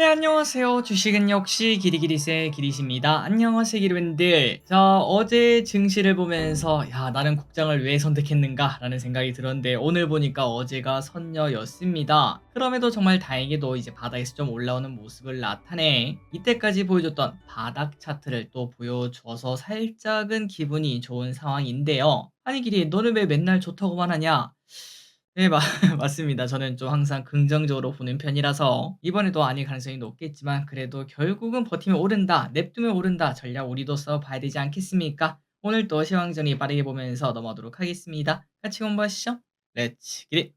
네, 안녕하세요. 주식은 역시 기리기리세 기리십니다. 안녕하세요, 기리분들. 자, 어제 증시를 보면서, 야, 나는 국장을 왜 선택했는가? 라는 생각이 들었는데, 오늘 보니까 어제가 선녀였습니다. 그럼에도 정말 다행히도 이제 바닥에서 좀 올라오는 모습을 나타내, 이때까지 보여줬던 바닥 차트를 또 보여줘서 살짝은 기분이 좋은 상황인데요. 아니, 기리, 너는 왜 맨날 좋다고만 하냐? 네 맞 맞습니다. 저는 좀 항상 긍정적으로 보는 편이라서 이번에도 아닐 가능성이 높겠지만 그래도 '결국은 버티면 오른다. 냅두면 오른다.' 전략 우리도 써 봐야 되지 않겠습니까? 오늘 또 시황정리 빠르게 보면서 넘어가도록 하겠습니다. 같이 공부하시죠. 기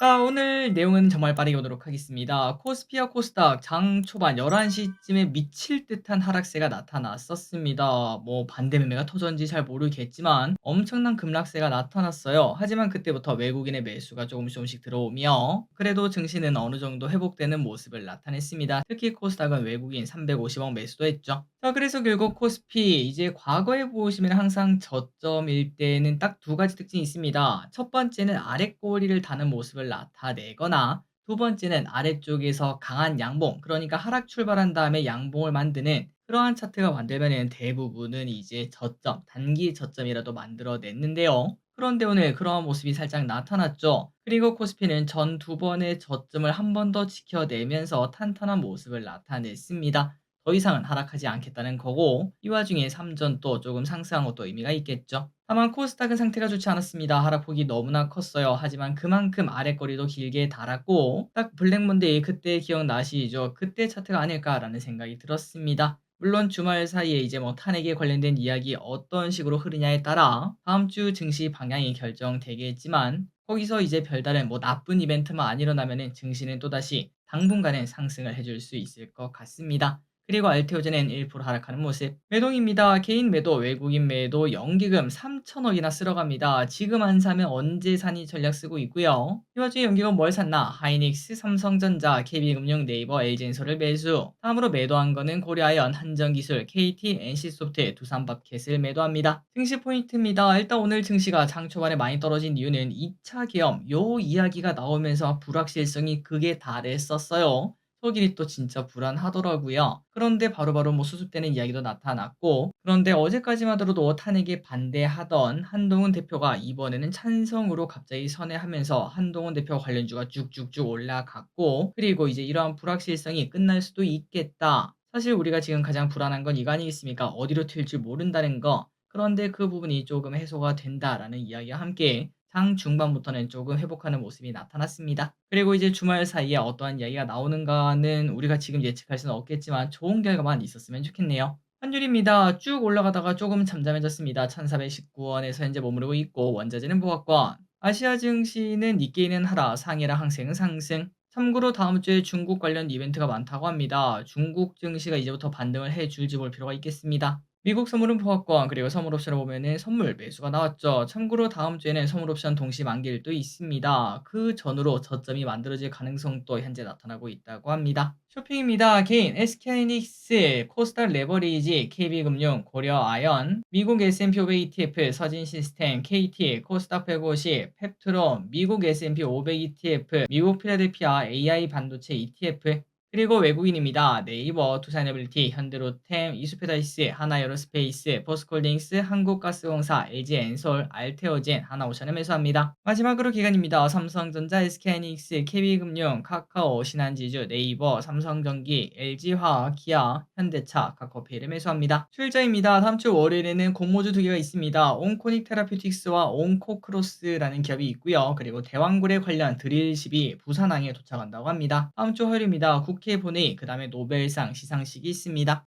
자, 오늘 내용은 정말 빠르게 보도록 하겠습니다. 코스피와 코스닥 장 초반 11시쯤에 미칠 듯한 하락세가 나타났었습니다. 뭐 반대 매매가 터졌는지 잘 모르겠지만 엄청난 급락세가 나타났어요. 하지만 그때부터 외국인의 매수가 조금씩 조금씩 들어오며 그래도 증시는 어느 정도 회복되는 모습을 나타냈습니다. 특히 코스닥은 외국인 350억 매수도 했죠. 자, 그래서 결국 코스피 이제 과거에 보시면 항상 저점일 때는 딱두 가지 특징이 있습니다. 첫 번째는 아랫꼬리를 다는 모습을 나타내거나 두 번째는 아래쪽에서 강한 양봉, 그러니까 하락 출발한 다음에 양봉을 만드는 그러한 차트가 만들면은 대부분은 이제 저점, 단기 저점이라도 만들어냈는데요. 그런데 오늘 그러한 모습이 살짝 나타났죠. 그리고 코스피는 전 두 번의 저점을 한 번 더 지켜내면서 탄탄한 모습을 나타냈습니다. 더 이상은 하락하지 않겠다는 거고 이 와중에 3전 또 조금 상승한 것도 의미가 있겠죠. 다만 코스닥은 상태가 좋지 않았습니다. 하락폭이 너무나 컸어요. 하지만 그만큼 아랫거리도 길게 달았고 딱 블랙몬데이 그때 기억나시죠? 그때 차트가 아닐까라는 생각이 들었습니다. 물론 주말 사이에 이제 뭐 탄핵에 관련된 이야기 어떤 식으로 흐르냐에 따라 다음 주 증시 방향이 결정되겠지만 거기서 이제 별다른 뭐 나쁜 이벤트만 안 일어나면은 증시는 또다시 당분간은 상승을 해줄 수 있을 것 같습니다. 그리고 알테오젠은 1% 하락하는 모습. 매동입니다. 개인 매도, 외국인 매도, 연기금 3천억이나 쓸어갑니다. 지금 안 사면 언제 사니 전략 쓰고 있고요. 이 와중에 연기금 뭘 샀나? 하이닉스, 삼성전자, KB금융, 네이버, LG엔솔을 매수. 다음으로 매도한 거는 고려아연, 한전기술, KT, NC소프트, 두산밥켓을 매도합니다. 증시 포인트입니다. 일단 오늘 증시가 장 초반에 많이 떨어진 이유는 2차 계엄, 요 이야기가 나오면서 불확실성이 극에 달했었어요. 속일이 또 진짜 불안하더라고요. 그런데 바로바로 뭐 수습되는 이야기도 나타났고 그런데 어제까지만 들어도 탄핵에 반대하던 한동훈 대표가 이번에는 찬성으로 갑자기 선회하면서 한동훈 대표 관련주가 쭉쭉쭉 올라갔고 그리고 이제 이러한 불확실성이 끝날 수도 있겠다. 사실 우리가 지금 가장 불안한 건 이거 아니겠습니까? 어디로 튈지 모른다는 거. 그런데 그 부분이 조금 해소가 된다라는 이야기와 함께 장 중반부터는 조금 회복하는 모습이 나타났습니다. 그리고 이제 주말 사이에 어떠한 이야기가 나오는가는 우리가 지금 예측할 수는 없겠지만 좋은 결과만 있었으면 좋겠네요. 환율입니다. 쭉 올라가다가 조금 잠잠해졌습니다. 1419원에서 현재 머무르고 있고 원자재는 보합권. 아시아 증시는 니케이는 하락, 상해랑 항생은 상승. 참고로 다음 주에 중국 관련 이벤트가 많다고 합니다. 중국 증시가 이제부터 반등을 해줄지 볼 필요가 있겠습니다. 미국 선물은 포함권 그리고 선물 옵션을 보면은 선물 매수가 나왔죠. 참고로 다음 주에는 선물 옵션 동시 만기일도 있습니다. 그 전으로 저점이 만들어질 가능성도 현재 나타나고 있다고 합니다. 쇼핑입니다. 개인 SK하이닉스, 코스닥 레버리지, KB금융, 고려아연, 미국 S&P 500 ETF, 서진시스템, KT, 코스닥 150, 펩트론, 미국 S&P 500 ETF, 미국 필라델피아 AI 반도체 ETF, 그리고 외국인입니다. 네이버, 두산에블리티, 현대로템, 이수페다이스, 하나에어로스페이스, 포스콜딩스, 한국가스공사, LG엔솔, 알테오젠, 하나오션을 매수합니다. 마지막으로 기간입니다. 삼성전자, SK하이닉스, KB금융, 카카오, 신한지주, 네이버, 삼성전기, LG화학, 기아, 현대차, 카카오페이를 매수합니다. 출자입니다. 다음 주 월요일에는 공모주 두 개가 있습니다. 온코닉 테라피틱스와 온코크로스라는 기업이 있고요. 그리고 대왕굴에 관련 드릴십이 부산항에 도착한다고 합니다. 다음 주 화요일입니다. 국회 본회의, 그 다음에 노벨상 시상식이 있습니다.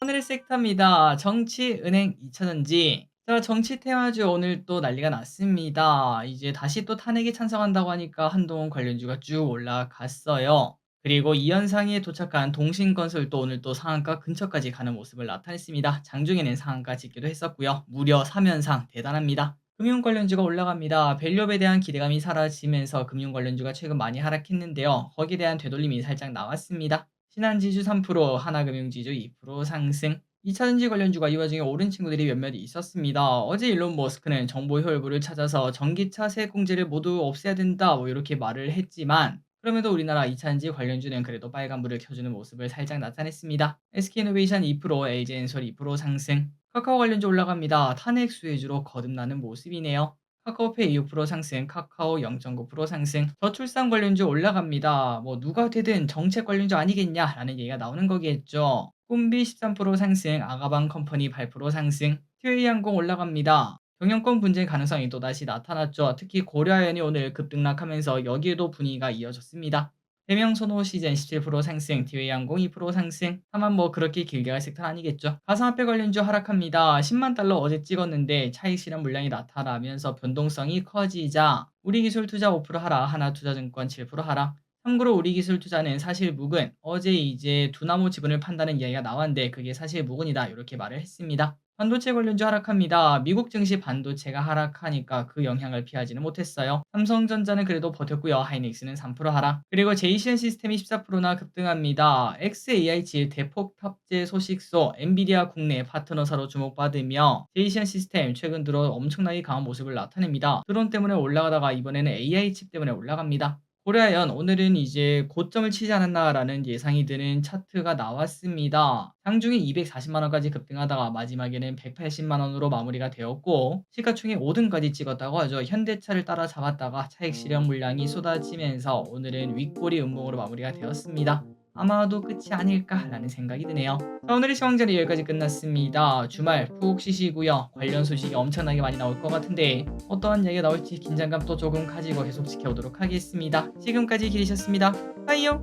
오늘의 섹터입니다. 정치, 은행, 2차전지. 자, 정치 테마주 오늘 또 난리가 났습니다. 이제 다시 또 탄핵에 찬성한다고 하니까 한동훈 관련주가 쭉 올라갔어요. 그리고 이 현상에 도착한 동신건설 도 오늘 또 상한가 근처까지 가는 모습을 나타냈습니다. 장중에는 상한가 짓기도 했었고요. 무려 3연상 대단합니다. 금융 관련주가 올라갑니다. 밸류업에 대한 기대감이 사라지면서 금융 관련주가 최근 많이 하락했는데요. 거기에 대한 되돌림이 살짝 나왔습니다. 신한지주 3%, 하나금융지주 2% 상승. 2차전지 관련주가 이 와중에 오른 친구들이 몇몇 있었습니다. 어제 일론 머스크는 정보 효율부를 찾아서 전기차 세액공제를 모두 없애야 된다 뭐 이렇게 말을 했지만 그럼에도 우리나라 2차전지 관련주는 그래도 빨간불을 켜주는 모습을 살짝 나타냈습니다. SK이노베이션 2%, LG엔솔 2% 상승, 카카오 관련주 올라갑니다. 탄핵 수혜주로 거듭나는 모습이네요. 카카오페이 2% 상승, 카카오 0.9% 상승, 저출산 관련주 올라갑니다. 뭐 누가 되든 정책 관련주 아니겠냐라는 얘기가 나오는 거겠죠. 꿈비 13% 상승, 아가방 컴퍼니 8% 상승, 티웨이항공 올라갑니다. 경영권 분쟁 가능성이 또다시 나타났죠. 특히 고려아연이 오늘 급등락하면서 여기에도 분위기가 이어졌습니다. 대명선호 시즌 17% 상승, 디웨이항공 2% 상승. 다만 뭐 그렇게 길게 갈 섹터는 아니겠죠. 가상화폐 관련주 하락합니다. 10만 달러 어제 찍었는데 차익 실현 물량이 나타나면서 변동성이 커지자 우리 기술 투자 5% 하락, 하나투자증권 7% 하락. 참고로 우리 기술 투자는 사실 묵은 어제 이제 두나무 지분을 판다는 이야기가 나왔는데 그게 사실 묵은이다 이렇게 말을 했습니다. 반도체 관련주 하락합니다. 미국 증시 반도체가 하락하니까 그 영향을 피하지는 못했어요. 삼성전자는 그래도 버텼고요. 하이닉스는 3% 하락. 그리고 제이시언 시스템이 14%나 급등합니다. XAI 질 대폭 탑재 소식소 엔비디아 국내 파트너사로 주목받으며 제이시언 시스템 최근 들어 엄청나게 강한 모습을 나타냅니다. 드론 때문에 올라가다가 이번에는 AI 칩 때문에 올라갑니다. 고려아연 오늘은 이제 고점을 치지 않았나라는 예상이 드는 차트가 나왔습니다. 장중에 240만 원까지 급등하다가 마지막에는 180만 원으로 마무리가 되었고 시가총액 5등까지 찍었다고 하죠. 현대차를 따라잡았다가 차익 실현 물량이 쏟아지면서 오늘은 윗꼬리 음봉으로 마무리가 되었습니다. 아마도 끝이 아닐까라는 생각이 드네요. 자, 오늘의 시황전이 여기까지 끝났습니다. 주말 푹 쉬시고요. 관련 소식이 엄청나게 많이 나올 것 같은데 어떠한 이야기가 나올지 긴장감도 조금 가지고 계속 지켜보도록 하겠습니다. 지금까지 기리셨습니다. 빠이요!